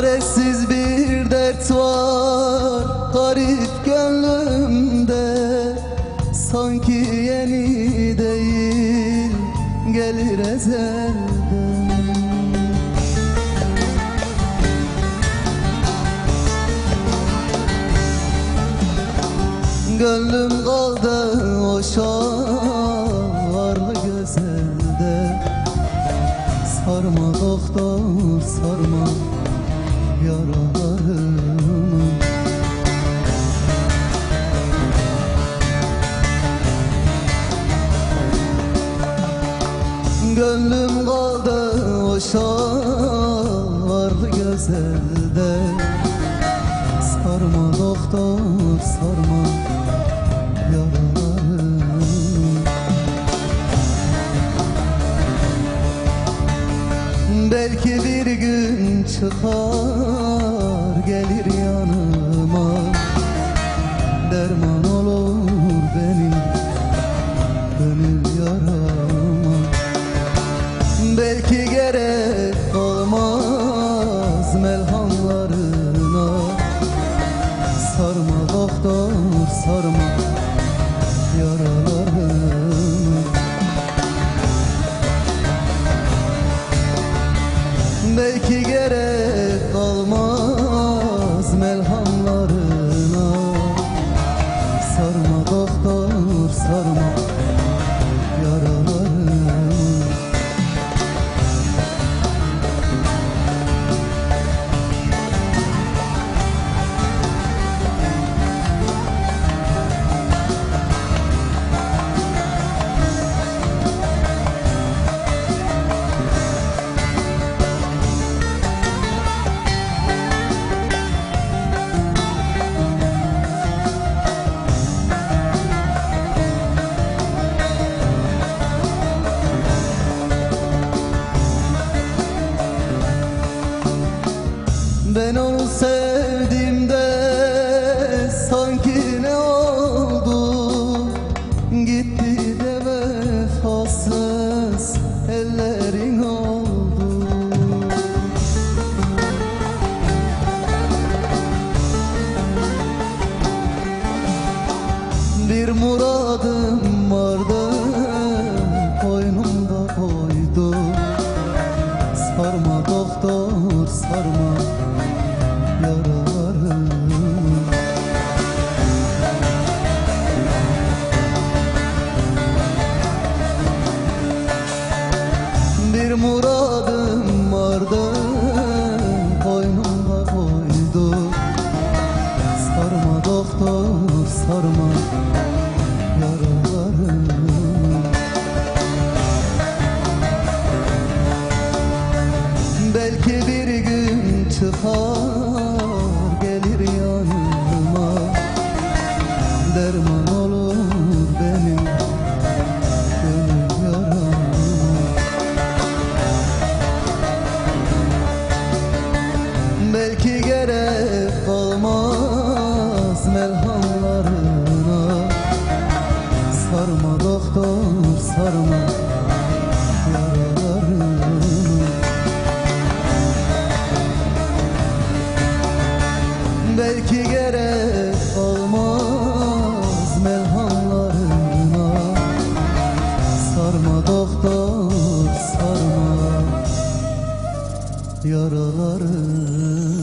Çaresiz bir dert var. Garip gönlümde Sanki yeni değil. Gelir ezelden. Gönlüm kaldı o şarlı gözelde. Sarma doktor sarma şarlı gözelde Sarma doktor sarma yaralarımı Belki bir gün çıkar gelir yanıma Belki gerek olmaz. Melhamlarına Ben onu sevdiğimde sanki ne oldu? Gitti de vefasız ellerin oldu. Bir muradım Bir muradım vardı. Koynumda koydu. Sarma doktor sarma yaralarımı Belki bir gün çıkar gerek olmaz melhamlarına Sarma doktor sarma yaralarımı